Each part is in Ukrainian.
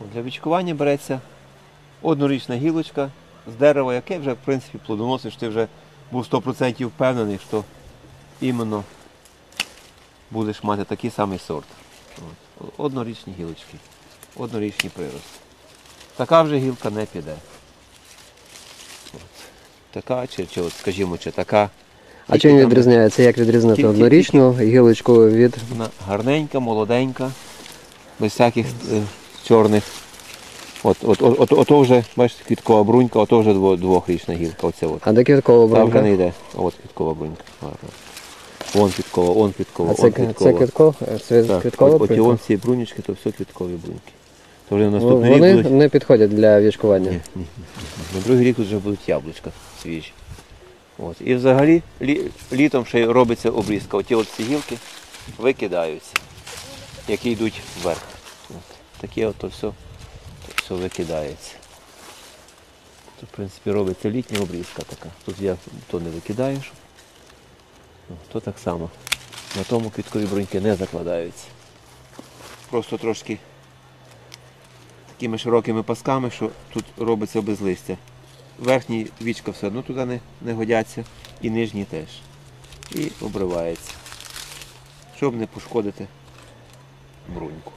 Для вічкування береться однорічна гілочка з дерева, яке вже в принципі плодоносиш, ти вже був 100% впевнений, що іменно будеш мати такий самий сорт. От. Однорічні гілочки, однорічні прирости. Така вже гілка не піде. От. Така, чи, чи от, скажімо, чи така. А чим там відрізняється? Як відрізнити Тільки- однорічну гілочку від Вона гарненька, молоденька, без всяких е, чорних. От, от, от, от, ото вже, бачите, квіткова брунька, ото вже дво- двохрічна гілка. Оце от. а де квіткова Та вже не йде. От квіткова брунька. Гарно. Вон квіткова, вон квіткова, А це, вон це квіткова. квіткова? Це Так, квіткова от, от брунька? вон ці брунічки, то все квіткові бруньки. То вже наступний рік Вони будуть. не підходять для вічкування. Ні, ні, ні. На другий рік вже будуть яблучка свіжі. От. І взагалі лі, літом ще й робиться обрізка. Оті от ці гілки викидаються, які йдуть вверх. Таке от то все, все викидається. Тут, в принципі, робиться літня обрізка така. Тут я то не викидаю, щоб. Ну, то так само. На тому квіткові бруньки не закладаються. Просто трошки такими широкими пасками, що тут робиться без листя. Верхні вічка все одно туди не, не годяться, і нижні теж. І обривається. Щоб не пошкодити бруньку.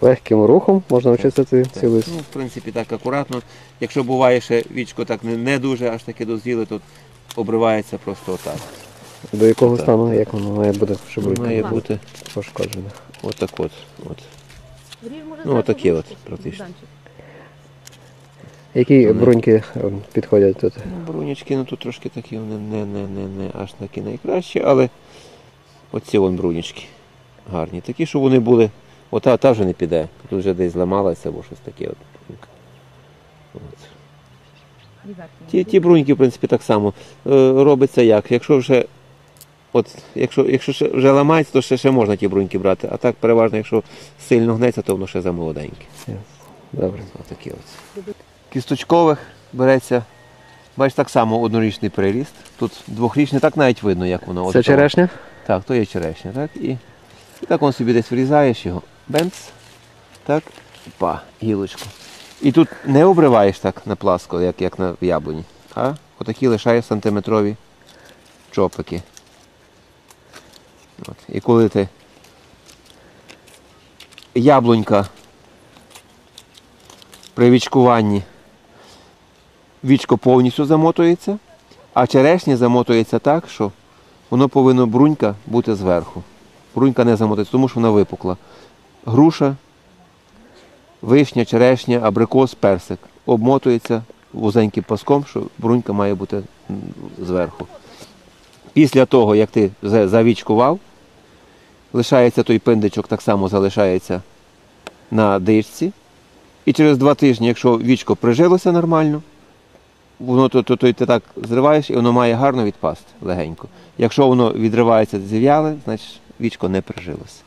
Легким рухом можна очистити Так. цей лист. Ну, в принципі, так акуратно. Якщо буває ще вічко так не, не дуже аж таки дозріле, то обривається просто отак. До якого Так, стану, так. як воно має бути, щоб Має має бути пошкоджено. отак от. от. Ну, отакі от, практично. Які Вони- бруньки е, підходять тут? Ну, брунячки, ну тут трошки такі вони не, не, не, не аж такі найкращі, але оці вон брунячки гарні. Такі, що вони були. Ота та вже не піде. Тут вже десь зламалася або щось таке. От. От. Ті, ті бруньки, в принципі, так само. Е, робиться як? Якщо вже от, якщо, якщо вже ламається, то ще, ще можна ті бруньки брати. А так переважно, якщо сильно гнеться, то воно ще замолоденьке. Добре. Отакі от. Кісточкових береться, бачиш, так само однорічний приріст. Тут двохрічний, так навіть видно, як воно. Це От черешня? Так, то є черешня, так? І, і так он собі десь врізаєш його. Бенц. Так. Па, гілочку. І тут не обриваєш так на пласко, як, як на яблуні. А отакі лишаєш сантиметрові чопики. От. І коли ти яблунька при вічкуванні вічко повністю замотується, а черешня замотується так, що воно повинно брунька бути зверху. Брунька не замотується, тому що вона випукла. Груша, вишня, черешня, абрикос, персик. Обмотується вузеньким паском, що брунька має бути зверху. Після того, як ти завічкував, лишається той пиндичок, так само залишається на дишці. І через два тижні, якщо вічко прижилося нормально, воно то, то, то ти так зриваєш і воно має гарно відпасти легенько. Якщо воно відривається зів'яле, значить вічко не прижилося.